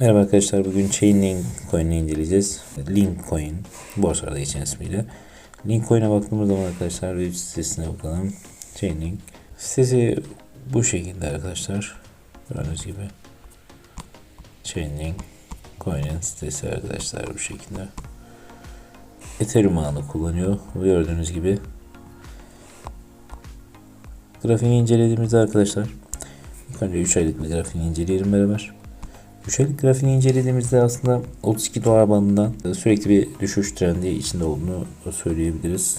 Merhaba arkadaşlar bugün Chainlink coin'i inceleyeceğiz. Link coin borsalarda geçen ismiyle. Link coin'e baktığımız zaman arkadaşlar web sitesine bakalım. Chainlink sitesi bu şekilde arkadaşlar. Gördüğünüz gibi. Chainlink coin'in sitesi arkadaşlar bu şekilde. Ethereum ağını kullanıyor. Gördüğünüz gibi. Grafiğini incelediğimizde arkadaşlar ilk önce 3 aylık bir grafiğini inceleyelim beraber. 3 aylık grafiğini incelediğimizde aslında 32 dolar bandından sürekli bir düşüş trendi içinde olduğunu söyleyebiliriz.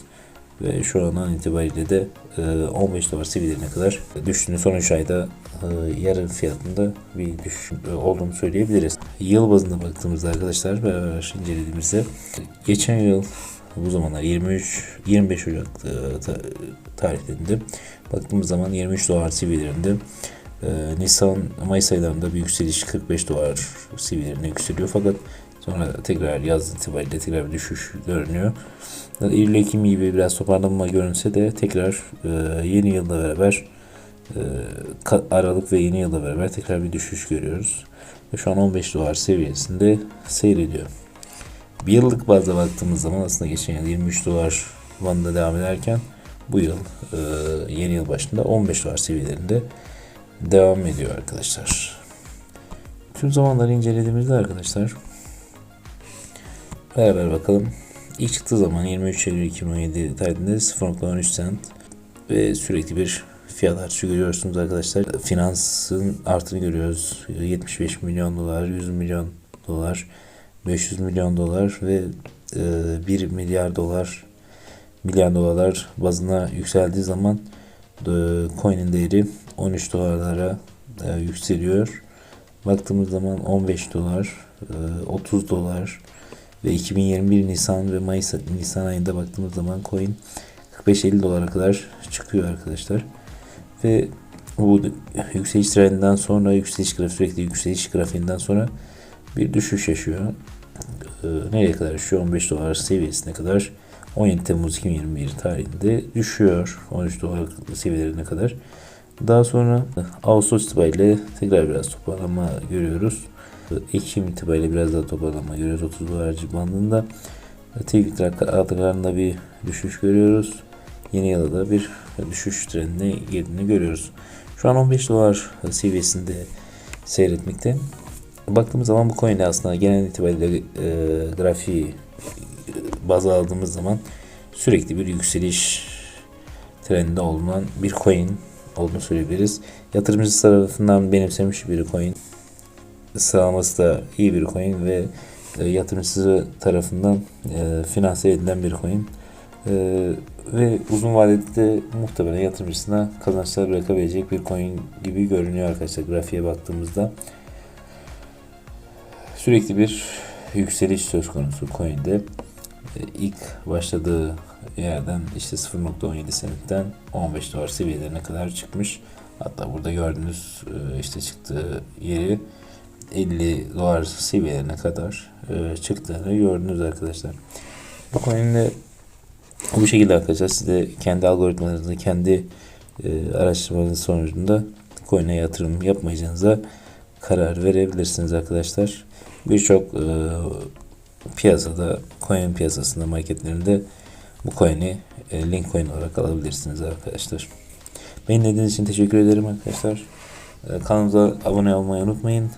Ve şu an itibariyle de 15 dolar seviyelerine kadar düştüğünü son 3 ayda yarı fiyatında bir düşüş olduğunu söyleyebiliriz. Yıl bazında baktığımızda arkadaşlar beraber incelediğimizde geçen yıl bu zamanlar 23 25 Ocak tarihlerinde baktığımız zaman 23 dolar seviyelerinde ee, Nisan Mayıs aylarında bir yükseliş 45 dolar seviyelerine yükseliyor fakat sonra tekrar yaz itibariyle tekrar bir düşüş görünüyor. Eylül Ekim gibi biraz toparlanma görünse de tekrar e, yeni yılda beraber e, Aralık ve yeni yılda beraber tekrar bir düşüş görüyoruz. Ve şu an 15 dolar seviyesinde seyrediyor. Bir yıllık bazda baktığımız zaman aslında geçen yıl 23 dolar bandında devam ederken bu yıl e, yeni yıl başında 15 dolar seviyelerinde devam ediyor arkadaşlar. Tüm zamanları incelediğimizde arkadaşlar beraber bakalım. İlk çıktığı zaman 23 Eylül 2017 tarihinde 0.13 cent ve sürekli bir fiyat artışı görüyorsunuz arkadaşlar. Finansın artını görüyoruz. 75 milyon dolar, 100 milyon dolar, 500 milyon dolar ve 1 milyar dolar milyar dolarlar bazına yükseldiği zaman coin'in değeri 13 dolarlara e, yükseliyor. Baktığımız zaman 15 dolar, e, 30 dolar ve 2021 Nisan ve Mayıs Nisan ayında baktığımız zaman coin 45-50 dolara kadar çıkıyor arkadaşlar. Ve bu yükseliş trendinden sonra yükseliş grafiği sürekli yükseliş grafiğinden sonra bir düşüş yaşıyor. E, nereye kadar düşüyor? 15 dolar seviyesine kadar 17 Temmuz 2021 tarihinde düşüyor 13 dolar seviyelerine kadar. Daha sonra Ağustos itibariyle tekrar biraz toparlanma görüyoruz. Ekim itibariyle biraz daha toparlanma görüyoruz 30 dolar bandında. Teknik artılarında bir düşüş görüyoruz. Yeni yılda da bir düşüş trendine girdiğini görüyoruz. Şu an 15 dolar seviyesinde seyretmekte. Baktığımız zaman bu coin aslında genel itibariyle e, grafiği baz aldığımız zaman sürekli bir yükseliş trendinde olunan bir coin olduğunu söyleyebiliriz. Yatırımcı tarafından benimsemiş bir coin. Sıralaması da iyi bir coin ve e, yatırımcısı tarafından e, finanse edilen bir coin. E, ve uzun vadede muhtemelen yatırımcısına kazançlar bırakabilecek bir coin gibi görünüyor arkadaşlar grafiğe baktığımızda. Sürekli bir yükseliş söz konusu coin'de. E, ilk başladığı yerden işte 0.17 senetten 15 dolar seviyelerine kadar çıkmış. Hatta burada gördüğünüz e, işte çıktığı yeri 50 dolar seviyelerine kadar e, çıktığını gördünüz arkadaşlar. Bu coin'de bu şekilde arkadaşlar siz de kendi algoritmalarınızda kendi araştırmanız sonucunda coin'e yatırım yapmayacağınıza karar verebilirsiniz arkadaşlar. Birçok piyasada coin piyasasında marketlerinde bu coin'i e, link coin olarak alabilirsiniz arkadaşlar. Beni dinlediğiniz için teşekkür ederim arkadaşlar. E, kanalımıza abone olmayı unutmayın.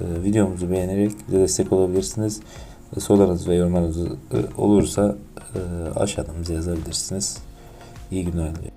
E, videomuzu beğenerek bize destek olabilirsiniz. E, sorularınız ve yorumlarınız e, olursa e, aşağıdan bize yazabilirsiniz. İyi günler diliyorum.